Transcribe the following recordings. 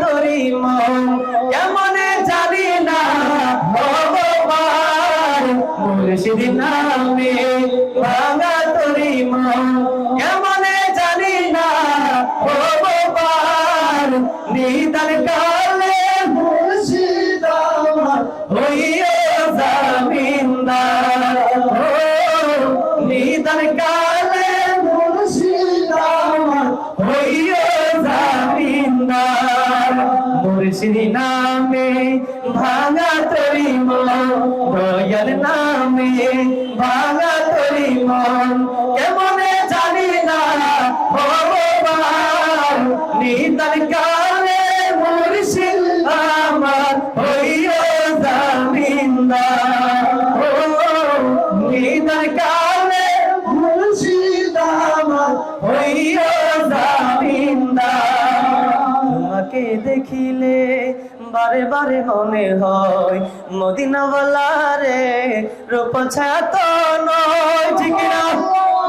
তোরি মন কেমনে জানি না ভগবান। ভাঙা তোরি মন জানি না ভগবান। নিদান মুর্শিদ নামে ভাঙা তরি মন দয়াল নামে ভাঙা তরি মন। বারে বারে মনে হয় মদিনাওয়ালা রে রূপ ছাত নয়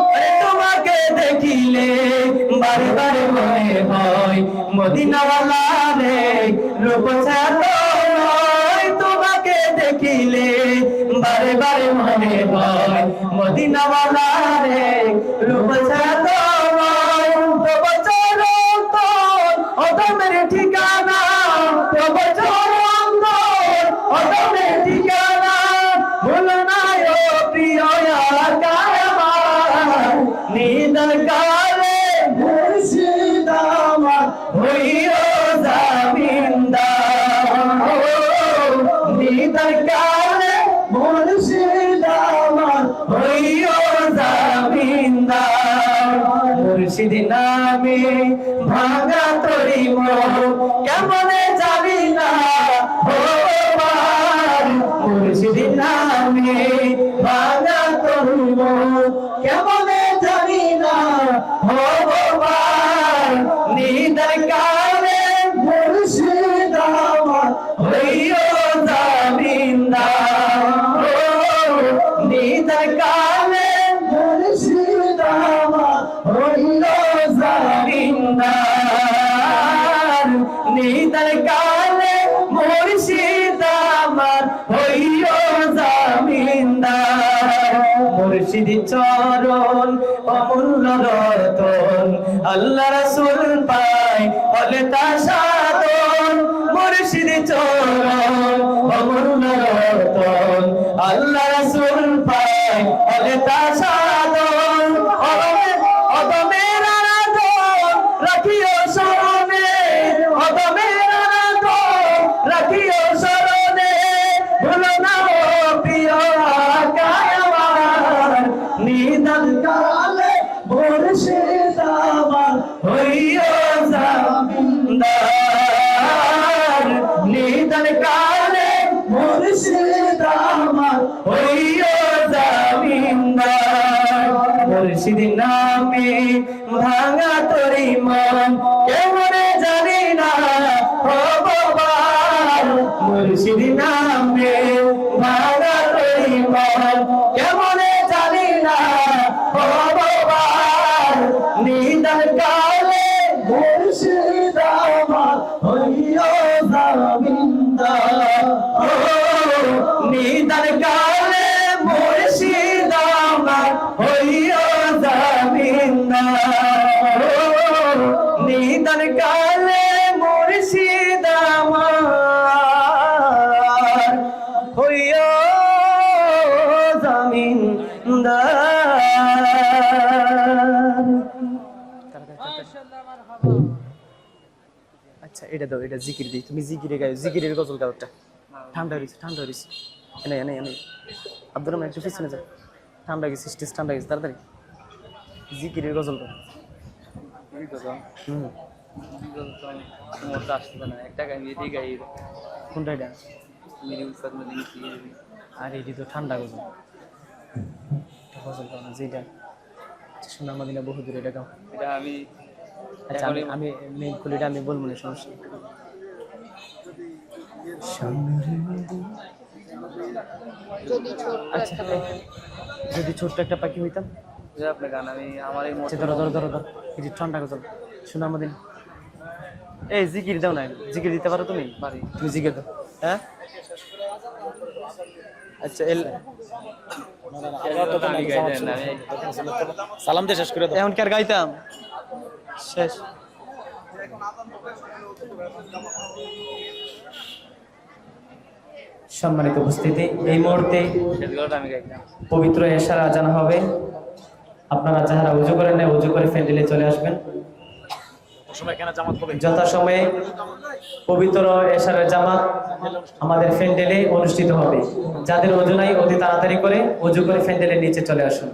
আরে তোমাকে দেখিলে বারে বারে মনে হয় মদিনাওয়ালা রে রূপ ছাত তোমাকে দেখিলে বারে বারে মনে হয় মদিনাওয়ালা রে রূপ ছাত নয় ঠিকানা তব নামে ভাঙা তরি মন কেমনে যাবি না ভগবান মুর্শিদ নামে ভাঙা তরি কেমনে যাবি না, ভগবান নিদার কালে মুর্শিদ আমার হইও কালে আমার হইও মুর্শিদ চরণ, অমূল্য রতন। আল্লাহ রাসূল পাই বলে তা সাধন। মুর্শিদ চরণ, অমূল্য রতন। আল্লাহ রাসূল পাই বলে তা ভাঙা তোর মন হইও জামিনদার আচ্ছা এটা দাও এটা জিকির দিই। তুমি জিকিরে গাও জিকিরের গজল গাও একটা। ঠান্ডা হয়েছে ঠান্ডা হয়েছে এনে এনে এনে। আব্দুর রহমান একটু পিছনে যাও ঠান্ডা গেছে স্টেজ ঠান্ডা গেছে তাড়াতাড়ি। জিকিরের গজল গাও। হুম। গাই কোনটা এটা মেরি মদিনী আর এটি তো ঠান্ডা গজল গজল না যেটা সোনার মদিনা বহু দূরে এটা গাও। এটা আমি আচ্ছা আমি আমি মেইন খুলিটা আমি বলব না সমস্যা যদি ছোট্ট আচ্ছা একটা যদি ছোট্ট একটা পাখি হইতাম। আপনার গান আমি আমার এই আচ্ছা ধরো ধরো ধরো ধরো। এই যে ঠান্ডা গজল সোনার মদিনা এই জিকির দাও না জিকির দিতে পারো তুমি? পারি। তুমি জিকির দাও। হ্যাঁ? আচ্ছা সালাম দিয়ে শেষ করে দাও। এখন কি আর গাইতাম? শেষ। সম্মানিত উপস্থিতি এই মুহূর্তে শেষগুলোটা আমি গাইলাম পবিত্র এশার আজান হবে। আপনারা যাহারা উজু করেন না উজু করে ফ্যান্ডেলে চলে আসবেন সময় কেন জামাত হবে যথাসময়ে পবিত্র এশারের জামাত আমাদের ফ্যান্ডেলে অনুষ্ঠিত হবে যাদের অজু নাই অতি তাড়াতাড়ি করে অজু করে ফ্যান্ডেলের নিচে চলে আসুন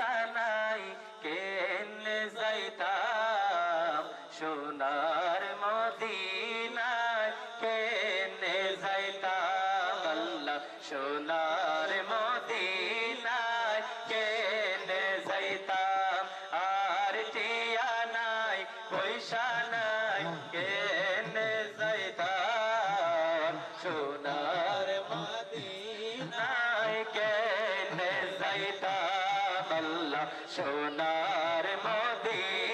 পয়সা নাই কেনে যাইতাম? সোনার মদিনায় কেনে যাইতাম? আল্লাহ, সোনার মদিনায় কেনে যাইতাম? আর টিয়া নাই, পয়সা নাই, কেনে যাইতাম? সোনার মদিনায় কেনে যাইতাম? আল্লাহ সোনার মদিনা।